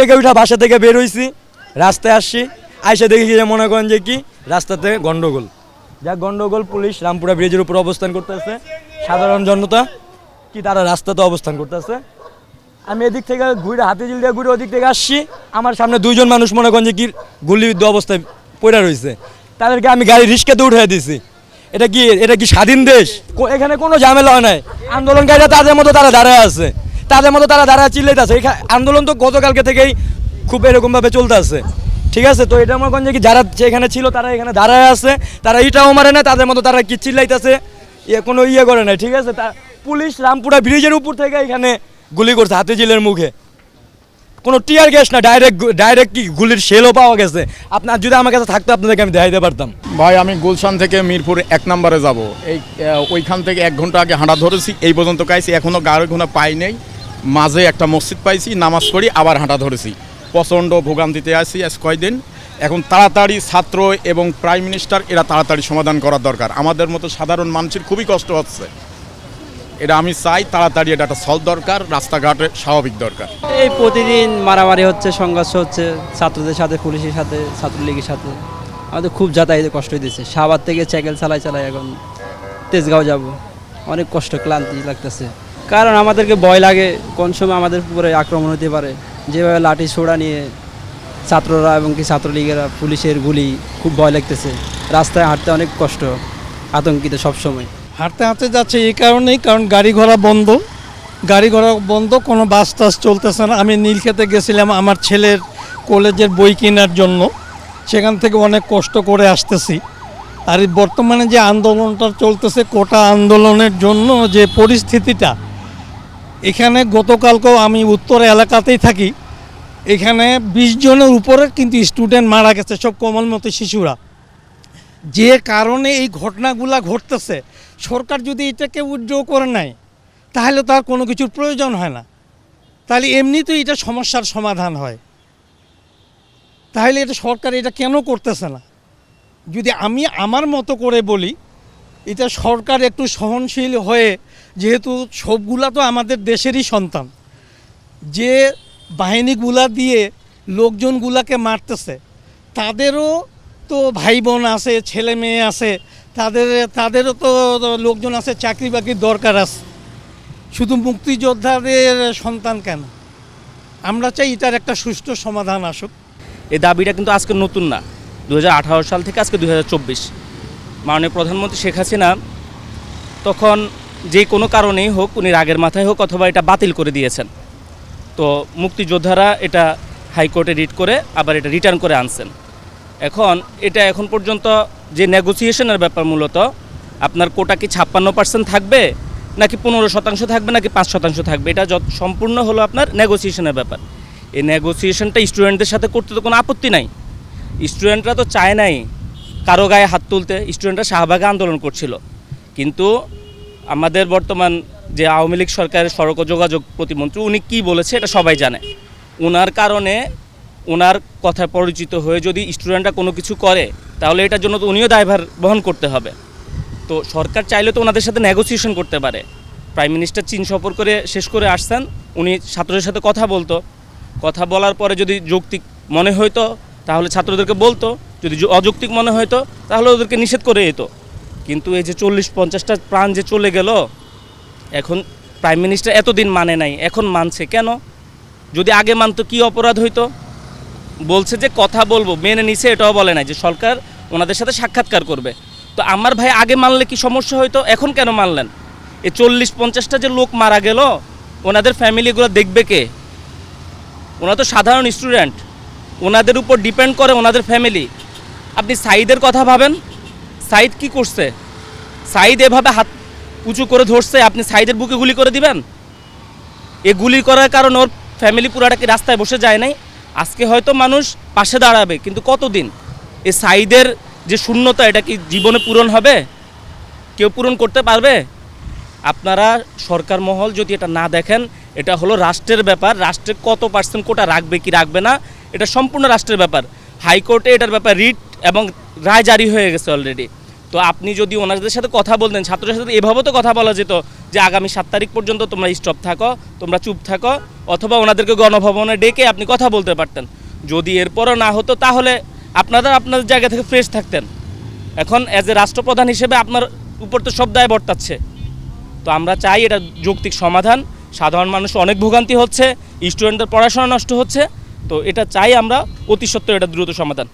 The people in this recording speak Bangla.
থেকে উঠা বাসা থেকে বের হইছি, রাস্তায় আসছি, আইসা দেখি যে মনে করেন যে কি, রাস্তাতে গন্ডগোল। যাক, গন্ডগোল পুলিশ রামপুরা ব্রিজের উপর অবস্থান করতেছে। সাধারণ জনতা, কি তারা রাস্তাতে অবস্থান করতেছে? আমি এদিক থেকে ঘুরে হাতে জিল দিয়ে ঘুরে ওদিক থেকে আসছি। আমার সামনে দুইজন মানুষ মনে করেন যে কি গুলিবিদ্ধ অবস্থায় পড়ে রয়েছে। তাদেরকে আমি গাড়ি রিস্কাতে উঠে দিছি। এটা কি এটা কি স্বাধীন দেশ? এখানে কোনো ঝামেলা হয় নাই। আন্দোলনকারীরা তাদের মতো তারা দাঁড়ায় আছে। তাদের মতো তারা দাঁড়া চিল্লাইতে আছে। এখা- আন্দোলন তো গতকালকে থেকেই খুব এরকমভাবে চলতে আছে। ঠিক আছে? তো এটা মনে কি যারা যেখানে ছিল তারা এখানে দাঁড়ায় আছে। তারা ইটাও মারে না তাদের মতো তারা কি চিল্লাইতেছে? ইয়ে কোনো ইয়ে করে নাই, ঠিক আছে? তা পুলিশ রামপুরা ব্রিজের উপর থেকে এখানে গুলি করছে হাতিঝিলের মুখে। কোনো টিয়ার গ্যাস না, ডাইরেক্ট ডাইরেক্ট কি গুলির শেলও পাওয়া গেছে। আপনার যদি আমার কাছে থাকতো, আপনাদেরকে আমি দেখাইতে পারতাম। ভাই, আমি গুলশান থেকে মিরপুর এক নম্বরে যাব। এই ওইখান থেকে এক ঘণ্টা আগে হাঁটা ধরেছি, এই পর্যন্ত খাইছি এখনও গাড়ি ঘোনা পাই নেই। মাঝে একটা মসজিদ পাইছি, নামাজ পড়ি, আবার হাঁটা ধরেছি। প্রচণ্ড ভোগান্তিতে আছি আজ কয়দিন। এখন তাড়াতাড়ি ছাত্র এবং প্রাইম মিনিস্টার, এরা তাড়াতাড়ি সমাধান করার দরকার। আমাদের মতো সাধারণ মানুষের খুবই কষ্ট হচ্ছে। এটা আমি চাই তাড়াতাড়ি এটা একটা সলভ দরকার, রাস্তাঘাটে স্বাভাবিক দরকার। এই প্রতিদিন মারামারি হচ্ছে, সংঘর্ষ হচ্ছে, ছাত্রদের সাথে, পুলিশের সাথে, ছাত্রলীগের সাথে। আমাদের খুব যাতায়াতে কষ্ট দিচ্ছে সাবার থেকে সাইকেল চালাই চালাই এখন তেজগাঁও যাব। অনেক কষ্ট, ক্লান্তি লাগতেছে। কারণ আমাদেরকে ভয় লাগে কোন সময় আমাদের উপরে আক্রমণ হতে পারে। যেভাবে লাঠি ছোড়া নিয়ে ছাত্ররা এবং কি ছাত্রলীগেরা পুলিশের গুলি খুব ভয় লাগতেছে। রাস্তায় হাঁটতে অনেক কষ্ট, আতঙ্কিত সবসময়। হাঁটতে হাঁটতে যাচ্ছে এই কারণেই, কারণ গাড়ি ঘোড়া বন্ধ। গাড়ি ঘোড়া বন্ধ, কোনো বাস টাস চলতেছে না। আমি নীলক্ষেতে গেছিলাম আমার ছেলের কলেজের বই কেনার জন্য। সেখান থেকে অনেক কষ্ট করে আসতেছি। আর বর্তমানে যে আন্দোলনটা চলতেছে, কোটা আন্দোলনের জন্য যে পরিস্থিতিটা এখানে গতকালকেও আমি উত্তর এলাকাতেই থাকি। এখানে বিশ জনের উপরে কিন্তু স্টুডেন্ট মারা গেছে, সব কোমলমতি শিশুরা। যে কারণে এই ঘটনাগুলা ঘটতেছে, সরকার যদি এটাকে উইথড্র করে নেয়, তাহলে তার কোনো কিছুর প্রয়োজন হয় না। তাহলে এমনিতেই এটা সমস্যার সমাধান হয়। তাহলে এটা সরকার এটা কেন করতেছে না? যদি আমি আমার মতো করে বলি এটা সরকার একটু সহনশীল হয়ে, যেহেতু সবগুলা তো আমাদের দেশেরই সন্তান, যে বাহিনীগুলা দিয়ে লোকজনগুলাকে মারতেছে, তাদেরও তো ভাই বোন আছে ছেলে মেয়ে আছে, তাদের, তাদেরও তো লোকজন আছে চাকরি বাকরির দরকার আছে। শুধু মুক্তিযোদ্ধাদের সন্তান কেন? আমরা চাই এটার একটা সুষ্ঠু সমাধান আসুক। এই দাবিটা কিন্তু আজকে নতুন না দু হাজার আঠারো সাল থেকে আজকে দু হাজার চব্বিশ। মাননীয় প্রধানমন্ত্রী শেখ হাসিনা তখন যে কোনো কারণেই হোক উনি রাগের মাথায় হোক অথবা এটা বাতিল করে দিয়েছেন। তো মুক্তিযোদ্ধারা এটা হাইকোর্টে রিট করে আবার এটা রিটার্ন করে আনছেন। এখন এটা এখন পর্যন্ত যে নেগোসিয়েশনের ব্যাপার মূলত, আপনার কোটা কি ছাপ্পান্ন পার্সেন্ট থাকবে, নাকি পনেরো শতাংশ থাকবে, নাকি পাঁচ শতাংশ থাকবে, এটা যত সম্পূর্ণ হলো আপনার নেগোসিয়েশনের ব্যাপার। এই নেগোসিয়েশনটা স্টুডেন্টদের সাথে করতে তো কোনো আপত্তি নাই। স্টুডেন্টরা তো চায় নাই কারও গায়ে হাত তুলতে স্টুডেন্টরা শাহবাগে আন্দোলন করছিল। কিন্তু আমাদের বর্তমান যে আওয়ামী লীগ সরকারের সড়ক যোগাযোগ প্রতিমন্ত্রী, উনি কি বলেছে এটা সবাই জানে। ওনার কারণে ওনার কথা পরিচিত হয়ে যদি স্টুডেন্টরা কোনো কিছু করে, তাহলে এটার জন্য তো উনিও দায়ভার বহন করতে হবে। তো সরকার চাইলে তো ওনাদের সাথে নেগোসিয়েশন করতে পারে। প্রাইম মিনিস্টার চীন সফর করে শেষ করে আসতেন উনি ছাত্রদের সাথে কথা বলতো। কথা বলার পরে যদি যৌক্তিক মনে হইতো তাহলে ছাত্রদেরকে বলতো, যদি অযৌক্তিক মনে হইতো তাহলে ওদেরকে নিষেধ করে যেত কিন্তু এই যে চল্লিশ পঞ্চাশটা প্রাণ যে চলে গেল, এখন প্রাইম মিনিস্টার এতদিন মানে নাই, এখন মানছে কেন? যদি আগে মানতো কি অপরাধ হইতো? বলছে যে কথা বলব, মেনে নিছে, এটাও বলে নাই যে সরকার ওনাদের সাথে সাক্ষাৎকার করবে। তো আমার ভাই আগে মানলে কি সমস্যা হইতো, এখন কেন মানলেন? এই চল্লিশ পঞ্চাশটা যে লোক মারা গেল, ওনাদের ফ্যামিলিগুলো দেখবে কে? ওনারা তো সাধারণ স্টুডেন্ট ওনাদের উপর ডিপেন্ড করে ওনাদের ফ্যামিলি। আপনি সাইদের কথা ভাবেন, সাইদ কি করছে? সাইদ এভাবে হাত উঁচু করে ধরছে, আপনি সাইদের বুকে গুলি করে দিবেন? এ গুলি করার কারণে ওর ফ্যামিলি পুরাটা কি রাস্তায় বসে যায় নাই? আজকে হয়তো মানুষ পাশে দাঁড়াবে, কিন্তু কতদিন? এ সাইদের যে শূন্যতা, এটা কি জীবনে পূরণ হবে? কেউ পূরণ করতে পারবে? আপনারা সরকার মহল যদি এটা না দেখেন, এটা হলো রাষ্ট্রের ব্যাপার। রাষ্ট্রে কত পার্সেন্ট কোটা রাখবে কি রাখবে না এটা সম্পূর্ণ রাষ্ট্রের ব্যাপার। হাইকোর্টে এটার ব্যাপার রিট এবং রায় জারি হয়ে গেছে অলরেডি তো আপনি যদি ওনাদের সাথে কথা বলতেন, ছাত্রদের সাথে এভাবেও তো কথা বলা যেত যে আগামী সাত তারিখ পর্যন্ত তোমরা স্টপ থাকো, তোমরা চুপ থাকো, অথবা ওনাদেরকে গণভবনে ডেকে আপনি কথা বলতে পারতেন। যদি এরপরও না হতো, তাহলে আপনারা আপনাদের জায়গা থেকে ফ্রেশ থাকতেন। এখন অ্যাজ এ রাষ্ট্রপ্রধান হিসেবে আপনার উপর তো সব দায় বর্তাচ্ছে। তো আমরা চাই এটা যৌক্তিক সমাধান। সাধারণ মানুষ অনেক ভোগান্তি হচ্ছে স্টুডেন্টদের পড়াশোনা নষ্ট হচ্ছে তো এটা চাই আমরা অতি সত্ত্বেও এটা দ্রুত সমাধান।